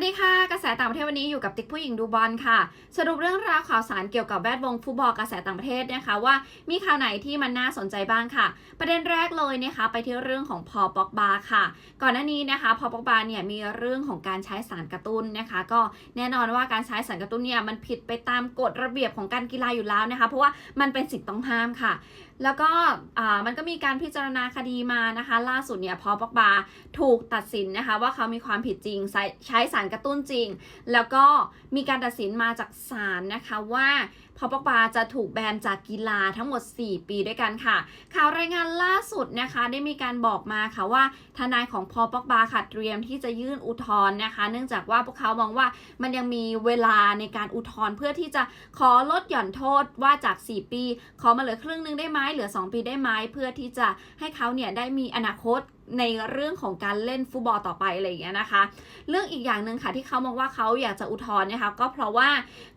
วัสดีค่ะกระแสต่างประเทศวันนี้อยู่กับติ๊กผู้หญิงดูบอลค่ะ สรุปเรื่องราวข่าวสารเกี่ยวกับแวดวงฟุตบอลกระแสต่างประเทศนะคะว่ามีข่าวไหนที่มันน่าสนใจบ้างค่ะ ประเด็นแรกเลยนะคะไปที่เรื่องของพอปอกบาค่ะ ก่อนหน้านี้นะคะพอปอกบาเนี่ยมีเรื่องของการใช้สารกระตุ้นนะคะ ก็แน่นอนว่าการใช้สารกระตุ้นเนี่ยมันผิดไปตามกฎระเบียบของการกีฬาอยู่แล้วนะคะ เพราะว่ามันเป็นสิ่งต้องห้ามค่ะ แล้วก็มันก็มีการพิจารณาคดีมานะคะ ล่าสุดเนี่ยพอปอกบาถูกตัดสินนะคะว่าเขามีความผิดจริงใช้ใช้สารกระตุ้นจริง แล้วก็มีการตัดสินมาจากศาลนะคะว่า พอปอกบาจะถูกแบนจากกีฬาทั้งหมด 4 ปีด้วยกันค่ะ ข่าวรายงานล่าสุดนะคะได้มีการบอกมาค่ะว่าทนายของพอปอกบาค่ะเตรียมที่จะยื่นอุทธรณ์นะคะ เนื่องจากว่าพวกเขามองว่ามันยังมีเวลาในการอุทธรณ์เพื่อที่จะขอลดหย่อนโทษว่าจาก 4 ปี ขอมาเหลือครึ่งหนึงได้ไหมเหลือ 2 ปีได้ไหมเพื่อที่จะให้เขาเนี่ยได้มีอนาคตในเรื่องของการเล่นฟุตบอลต่อไปอะไรอย่างเงี้ยนะคะ เรื่องอีกอย่างหนึ่งค่ะที่เขามองว่าเขาอยากจะอุทธรณ์นะคะก็เพราะว่า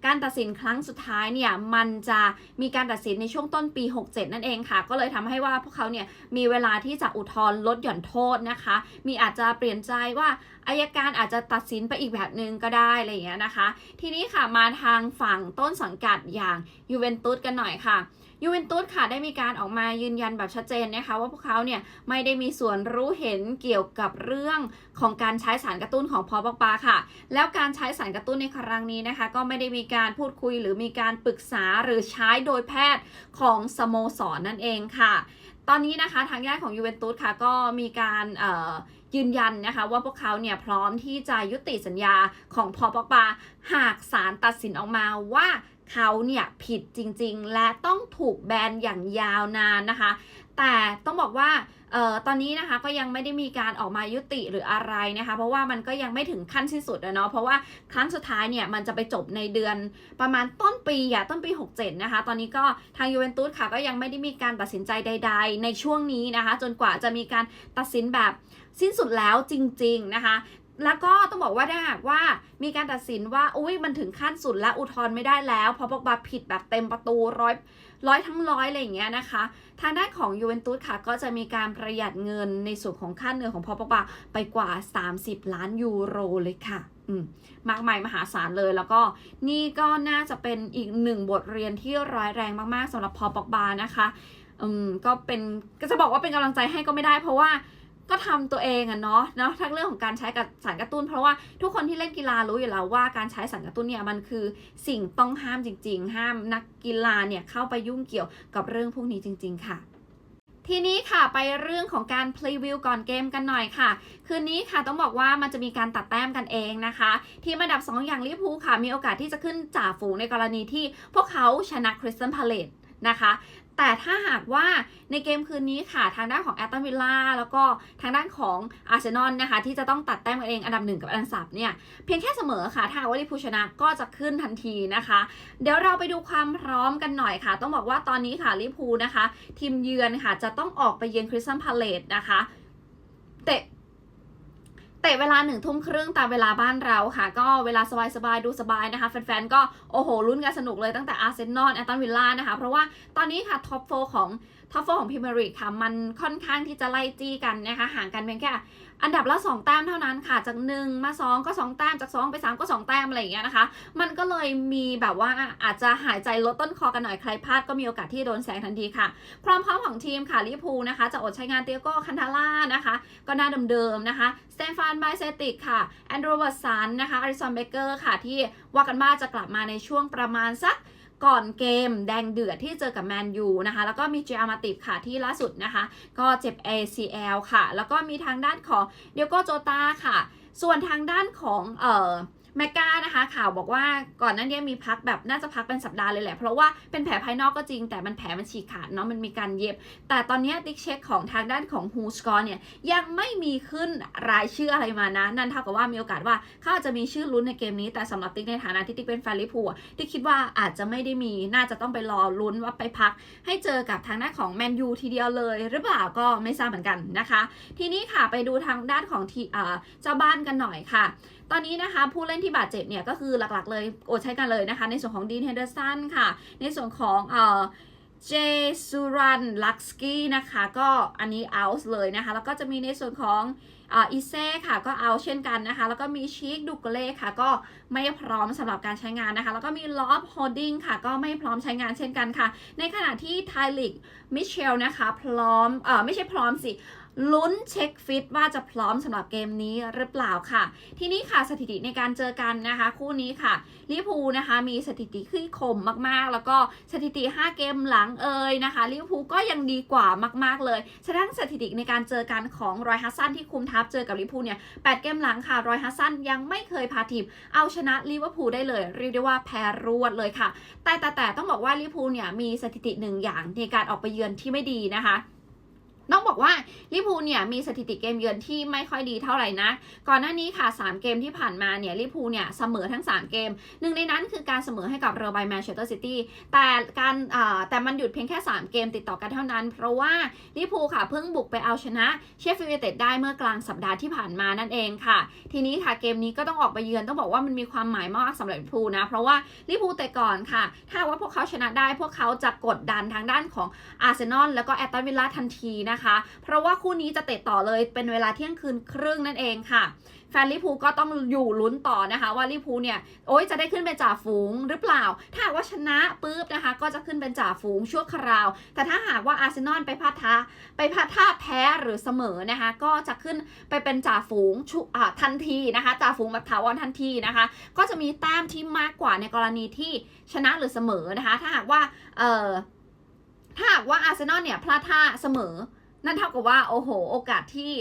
การตัดสินครั้งสุดท้ายเนี่ยมันจะมีการตัดสินในช่วงต้นปี 67 นั่นเองค่ะ ก็เลยทำให้ว่าพวกเขาเนี่ยมีเวลาที่จะอุทธรณ์ลดหย่อนโทษนะคะ มีอาจจะเปลี่ยนใจว่าอายการอาจจะตัดสินไปอีกแบบหนึ่งก็ได้อะไรอย่างเงี้ยนะคะ ทีนี้ค่ะมาทางฝั่งต้นสังกัดอย่างยูเวนตุสกันหน่อยค่ะ ยูเวนตุสค่ะได้มีการออกมายืนยันแบบชัดเจนนะคะว่าพวกเขาเนี่ยไม่ได้มีส่วนรู้เห็นเกี่ยวกับเรื่องของการใช้สารกระตุ้นของพอปอกปาค่ะ แล้วการใช้สารกระตุ้นในครั้งนี้นะคะ ก็ไม่ได้มีการพูดคุยหรือมีการปรึกษาหรือใช้โดยแพทย์ของสโมสรนนั่นเองค่ะ ตอนนี้นะคะทางญาติของยูเวนตุสค่ะก็มีการยืนยันนะคะว่าพวกเขาเนี่ยพร้อมที่จะยุติสัญญาของพอปปาหากศาลตัดสินออกมาว่า เขาเนี่ยผิดจริงๆ และต้องถูกแบนอย่างยาวนานนะคะ แต่ต้องบอกว่าออตอนนี้นะคะก็ยังไม่ได้มีการออกมายุติหรืออะไรนะคะ เพราะว่ามันก็ยังไม่ถึงขั้นสิ้นสุดอะเนาะเพราะว่าครั้งสุดท้ายเนี่ยมันจะไปจบในเดือนประมาณต้นปีอะต้นปี 67 นะคะ ตอนนี้ก็ทางยูเวนตุสค่ะก็ยังไม่ได้มีการตัดสินใจใด ๆ ในช่วงนี้นะคะ จนกว่าจะมีการตัดสินแบบสิ้นสุดแล้วจริง ๆ นะคะ แล้วก็ต้องบอกว่าถ้าหากว่ามีการตัดสินว่าอุ้ยมันถึงขั้นสุดและอุทธรณ์ไม่ได้แล้ว เพราะปอกบาผิดแบบเต็มประตูร้อยร้อยทั้งร้อยอะไรอย่างเงี้ยนะคะ ทางด้านของยูเวนตุสค่ะ ก็จะมีการประหยัดเงินในส่วนของค่าเหนื่อยของพอปอกบาไปกว่า 30 ล้านยูโรเลยค่ะอืมมากมายมหาศาลเลยแล้วก็นี่ก็น่าจะเป็นอีกหนึ่งบทเรียนที่ร้ายแรงมากๆสำหรับพอปอกบานะคะ อืมก็เป็นก็จะบอกว่าเป็นกำลังใจให้ก็ไม่ได้เพราะว่า ก็ทำตัวเองอะเนาะเนาะทั้งเรื่องของการใช้กับสารกระตุ้น เพราะว่าทุกคนที่เล่นกีฬารู้อยู่แล้วว่าการใช้สารกระตุ้นเนี่ยมันคือสิ่งต้องห้ามจริง ๆ ห้ามนักกีฬาเนี่ยเข้าไปยุ่งเกี่ยวกับเรื่องพวกนี้จริง ๆ ค่ะทีนี้ค่ะไปเรื่องของการพรีวิวก่อนเกมกันหน่อยค่ะ คืนนี้ค่ะต้องบอกว่ามันจะมีการตัดแต้มกันเองนะคะ ทีมอันดับ 2 อย่างลิเวอร์พูลค่ะ มีโอกาสที่จะขึ้นจ่าฝูงในกรณีที่พวกเขาชนะคริสตันพาเลตนะคะ แต่ถ้าหากว่าในเกมคืนนี้ค่ะทางด้านของแอตตันวิลล่าแล้วก็ทางด้านของอาร์เซนอลนะคะ ที่จะต้องตัดแต้มกันเองอันดับหนึ่งกับอันดับสามเนี่ย เพียงแค่เสมอค่ะ ถ้าว่าลิพูชนะก็จะขึ้นทันทีนะคะ เดี๋ยวเราไปดูความพร้อมกันหน่อยค่ะ ต้องบอกว่าตอนนี้ค่ะลิพูนะคะ ทีมเยือนค่ะจะต้องออกไปเยือนคริสตันพาเลตนะคะเตะ เตะเวลาหนึ่งทุ่มครึ่งตามเวลาบ้านเราค่ะ ก็เวลาสบายๆดูสบายนะคะ แฟนๆ ก็โอ้โหลุ้นกันสนุกเลยตั้งแต่อาร์เซนอลแอตตันวิลล่านะคะ เพราะว่าตอนนี้ค่ะท็อปโฟของ ท็อปโฟของพรีเมียร์ลีกค่ะ มันค่อนข้างที่จะไล่จี้กันนะคะ ห่างกันเพียงแค่ อันดับละ 2 แต้มเท่านั้นค่ะ จาก 1 มา 2 ก็ 2 แต้ม จาก 2 ไป 3 ก็ 2 แต้มอะไรอย่างเงี้ยนะคะ มันก็เลยมีแบบว่าอาจจะหายใจลดต้นคอกันหน่อย ใครพลาดก็มีโอกาสที่โดนแซงทันทีค่ะ พร้อมพร้อมของทีมค่ะลิพูนะคะ จะอดใช้งานเตียโก้คันทาร่านะคะ ก็หน่าเดิมๆนะคะสเตฟานไบเซติกค่ะ แอนดรูวัตสันนะคะอาริสันเบเกอร์ค่ะ ที่ว่ากันว่าจะกลับมาในช่วงประมาณสัก ก่อนเกมแดงเดือดที่เจอกับแมนยูนะคะ แล้วก็มีเจอามาติฟค่ะที่ล่าสุดนะคะ ก็เจ็บ ACL ค่ะ แล้วก็มีทางด้านของเดียโกโจตาค่ะ ส่วนทางด้านของเอ่อ แมกกานะคะ ข่าวบอกว่าก่อนหนั้นเนี่ยมีพักแบบน่าจะพักเป็นสัปดาห์เลยแหละ เพราะว่าเป็นแผลภายนอกก็จริงแต่มันแผลมันฉีกขาดเนาะมันมีการเย็บ แต่ตอนนี้ติ๊กเช็คของทางด้านของฮูสกอร์เนี่ยยังไม่มีขึ้นรายชื่ออะไรมานะ นั่นเท่ากับว่ามีโอกาสว่าเขาอาจจะมีชื่อลุ้นในเกมนี้ แต่สำหรับติ๊กในฐานะที่ติ๊กเป็นแฟนลิเวอร์พูติ๊กคิดว่าอาจจะไม่ได้มีน่าจะต้องไปรอลุ้นว่าไปพัก ให้เจอกับทางด้านของแมนยูทีเดียวเลย หรือเปล่าก็ไม่ทราบเหมือนกันนะคะ ทีนี้ค่ะไปดูทางด้านของทีเอ่อเจ้าบ้านกันหน่อยค่ะ ตอนนี้นะคะผู้เล่นที่บาดเจ็บเนี่ยก็คือหลักๆเลยโอดใช้กันเลยนะคะ ในส่วนของดีนเฮนเดอร์สันค่ะ ในส่วนของเอ่อเจซูรันลักสกี้นะคะ ก็อันนี้เอาเลยนะคะ แล้วก็จะมีในส่วนของอ่าอีเซ่ค่ะก็เอาเช่นกันนะคะ แล้วก็มีชิคดูกเล่ค่ะ ก็ไม่พร้อมสำหรับการใช้งานนะคะ แล้วก็มีลอฟโฮดดิ้งค่ะ ก็ไม่พร้อมใช้งานเช่นกันค่ะ ในขณะที่ไทลิกมิเชลนะคะ พร้อมเอ่อไม่ใช่พร้อมสิ ลุ้นเช็คฟิตว่าจะพร้อมสำหรับเกมนี้หรือเปล่าค่ะ ทีนี้ค่ะสถิติในการเจอกันนะคะ คู่นี้ค่ะลิเวอร์พูลนะคะมีสถิติขึ้นคมมากๆ แล้วก็สถิติ 5 เกมหลังเอ่ยนะคะลิเวอร์พูลก็ยังดีกว่ามาก ๆ เลยแสดงสถิติในการเจอกันของรอยฮัสซันที่คุมทัพเจอกับลิเวอร์พูลเนี่ย8เกมหลังค่ะรอยฮัสซันยังไม่เคยพาทีมเอาชนะลิเวอร์พูลได้เลย เรียกได้ว่าแพ้รวดเลยค่ะ แต่แต่แต่ต้องบอกว่าลิเวอร์พูลเนี่ยมีสถิติหนึ่งอย่างในการออกไปเยือนที่ไม่ดีนะคะ ต้องบอกว่าลิเวอร์พูเนี่ยมีสถิติเกมเยือนที่ไม่ค่อยดีเท่าไหร่นะ ก่อนหน้านี้ค่ะ 3 เกมที่ผ่านมาเนี่ยลิเวอร์พูเนี่ยเสมอทั้ง 3 เกม หนึ่งในนั้นคือการเสมอให้กับเรอร์ไบแมนเชสเตอร์ซิตี้แต่การแต่มันหยุดเพียงแค่ 3 เกมติดต่อกันเท่านั้น เพราะว่าลิเวอร์พูค่ะเพิ่งบุกไปเอาชนะเชฟฟิลด์ยูไนเต็ดได้เมื่อกลางสัปดาห์ที่ผ่านมานั่นเองค่ะ ทีนี้ค่ะเกมนี้ก็ต้องออกไปเยือนต้องบอกว่ามันมีความหมายมากสำหรับลิเวอร์พูนะเพราะว่าลิเวอร์พูแต่ก่อนค่ะ ถ้าว่าพวกเขาชนะได้พวกเขาจะกดดันทางด้านของอาร์เซนอลแล้วก็แอตตันวิลล่าทันทีนะคะ เพราะว่าคู่นี้จะเตะต่อเลยเป็นเวลาเที่ยงคืนครึ่งนั่นเองค่ะ แฟนลิพูก็ต้องอยู่ลุ้นต่อนะคะ ว่าลิพูเนี่ยโอ้ยจะได้ขึ้นเป็นจ่าฝูงหรือเปล่า ถ้าหากว่าชนะปุ๊บนะคะ ก็จะขึ้นเป็นจ่าฝูงชั่วคราว แต่ถ้าหากว่าอาร์เซนอลไปพลาดท่าไปพลาดท่าแพ้หรือเสมอนะคะ ก็จะขึ้นไปเป็นจ่าฝูงชุอ่าทันทีนะคะจ่าฝูงแบบถาวรทันทีนะคะ ก็จะมีแต้มที่มากกว่าในกรณีที่ชนะหรือเสมอนะคะ ถ้าหากว่าเอ่อถ้าหากว่าอาร์เซนอลเนี่ยพลาดท่าเสมอ นั่นเท่ากับว่าโอ้โห โอกาสที่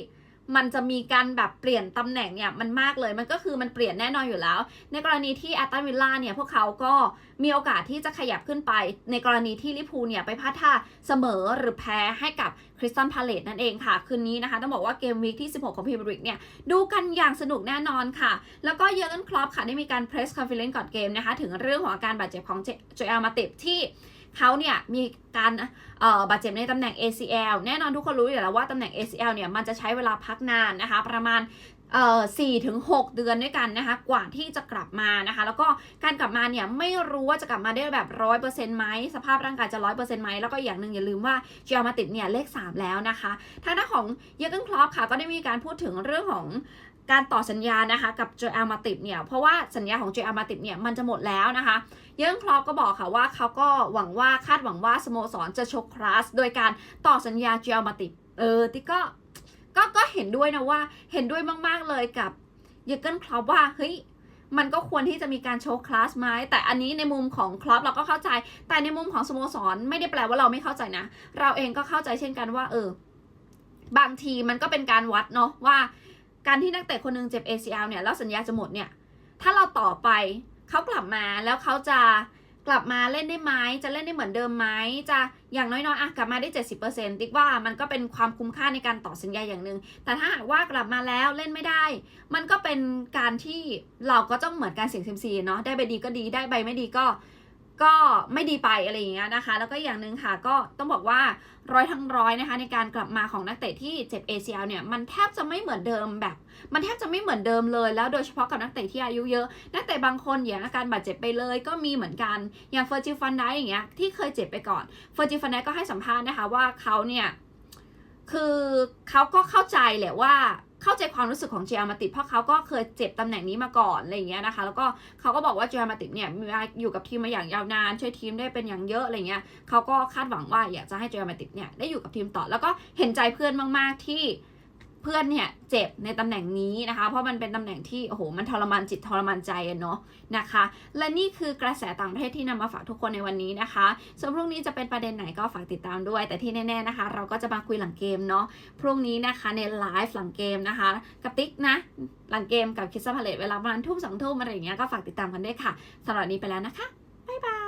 มันจะมีการแบบเปลี่ยนตำแหน่งเนี่ยมันมากเลยมันก็คือมันเปลี่ยนแน่นอนอยู่แล้ว ในกรณีที่แอตตันวิลล่าเนี่ยพวกเขาก็มีโอกาสที่จะขยับขึ้นไป ในกรณีที่ลิพูเนี่ยไปพลาดท่าเสมอหรือแพ้ให้กับคริสตันพาเลตนั่นเองค่ะ คืนนี้นะคะ ต้องบอกว่าเกมวีคที่ 16 ของพรีเมียร์ลีกเนี่ย ดูกันอย่างสนุกแน่นอนค่ะ แล้วก็เยอร์เกนคลอปค่ะได้มีการเพรสคอนเฟอเรนก่อนเกมนะคะ ถึงเรื่องของอาการบาดเจ็บของเจเอลมาติบที่ เขาเนี่ยมีการเอ่อบาดเจ็บในตำแหน่ง ACL แน่นอนทุกคนรู้อยู่แล้วว่าตำแหน่ง ACL เนี่ยมันจะใช้เวลาพักนานนะคะ ประมาณเอ่อสี่ถึงหกเดือนด้วยกันนะคะ กว่าที่จะกลับมานะคะ แล้วก็การกลับมาเนี่ยไม่รู้ว่าจะกลับมาได้แบบร้อยเปอร์เซ็นต์ไหมสภาพร่างกายจะร้อยเปอร์เซ็นต์ไหมแล้วก็อย่างหนึ่งอย่าลืมว่าเจียมาติดเนี่ยเลข3แล้วนะคะ ทางด้านของเยอร์เกนคลอปค่ะก็ได้มีการพูดถึงเรื่องของ การต่อสัญญานะคะกับโจเอลมาติบเนี่ยเพราะว่าสัญญาของโจเอลมาติบเนี่ยมันจะหมดแล้วนะคะเยอร์เกนคลอปก็บอกค่ะว่าเขาก็หวังว่าคาดหวังว่าสโมสรจะชกคลาสโดยการต่อสัญญาเจลมาติบเออที่ก็ก็ก็เห็นด้วยนะว่าเห็นด้วยมากๆเลยกับเยเกนคลอปว่าเฮ้ยมันก็ควรที่จะมีการโชว์คลาสไหมแต่อันนี้ในมุมของคลอปเราก็เข้าใจ แต่ในมุมของสโมสรไม่ได้แปลว่าเราไม่เข้าใจนะ เราเองก็เข้าใจเช่นกันว่า เออ บางทีมันก็เป็นการวัดเนาะว่า การที่นักเตะคนหนึงเจ็บ ACL เนี่ยแล้วสัญญาจะหมดเนี่ย ถ้าเราต่อไปเขากลับมาแล้วเขาจะกลับมาเล่นได้ไหมจะเล่นได้เหมือนเดิมไหมจะอย่างน้อยๆอะกลับมาได้ 70%ติ๊กว่ามันก็เป็นความคุ้มค่าในการต่อสัญญาอย่างหนึ่งแต่ถ้าหากว่ากลับมาแล้วเล่นไม่ได้ มันก็เป็นการที่เราก็ต้องเหมือนการเสี่ยงเซมซีเนาะได้ใบดีก็ดีได้ใบไม่ดีก็ ก็ไม่ดีไปอะไรอย่างเงี้ยนะคะ แล้วก็อย่างหนึ่งค่ะก็ต้องบอกว่าร้อยทั้งร้อยนะคะ ในการกลับมาของนักเตะที่เจ็บ ACL เนี่ยมันแทบจะไม่เหมือนเดิมแบบ มันแทบจะไม่เหมือนเดิมเลยแล้วโดยเฉพาะกับนักเตะที่อายุเยอะ นักเตะบางคนอย่างอาการบาดเจ็บไปเลยก็มีเหมือนกันอย่างเฟอร์จิฟันไดอย่างเงี้ยที่เคยเจ็บไปก่อนเฟอร์จิฟันไดก็ให้สัมภาษณ์นะคะว่าเขาเนี่ยคือเขาก็เข้าใจแหละว่า เข้าใจความรู้สึกของเจอมาติดเพราะเขาก็เคยเจ็บตำแหน่งนี้มาก่อนอะไรอย่างเงี้ยนะคะ แล้วก็เขาก็บอกว่าเจอมาติดเนี่ยมีมาอยู่กับทีมมาอย่างยาวนานช่วยทีมได้เป็นอย่างเยอะอะไรเงี้ยเขาก็คาดหวังว่าอยากจะให้เจอมาติดเนี่ยได้อยู่กับทีมต่อแล้วก็เห็นใจเพื่อนมากๆที่ เพื่อนเนี่ยเจ็บในตำแหน่งนี้นะคะ เพราะมันเป็นตำแหน่งที่โอ้โหมันทรมานจิตทรมานใจเนาะนะคะ และนี่คือกระแสต่างประเทศที่นำมาฝากทุกคนในวันนี้นะคะ ส่วนพรุ่งนี้จะเป็นประเด็นไหนก็ฝากติดตามด้วย แต่ที่แน่ๆนะคะ เราก็จะมาคุยหลังเกมเนาะพรุ่งนี้นะคะในไลฟ์หลังเกมนะคะกับติ๊กนะหลังเกมกับคิสซาพาเลตเวลาประมาณทุ่มสองทุ่มอะไรอย่างเงี้ยก็ฝากติดตามกันด้วยค่ะสำหรับนี้ไปแล้วนะคะบ๊ายบาย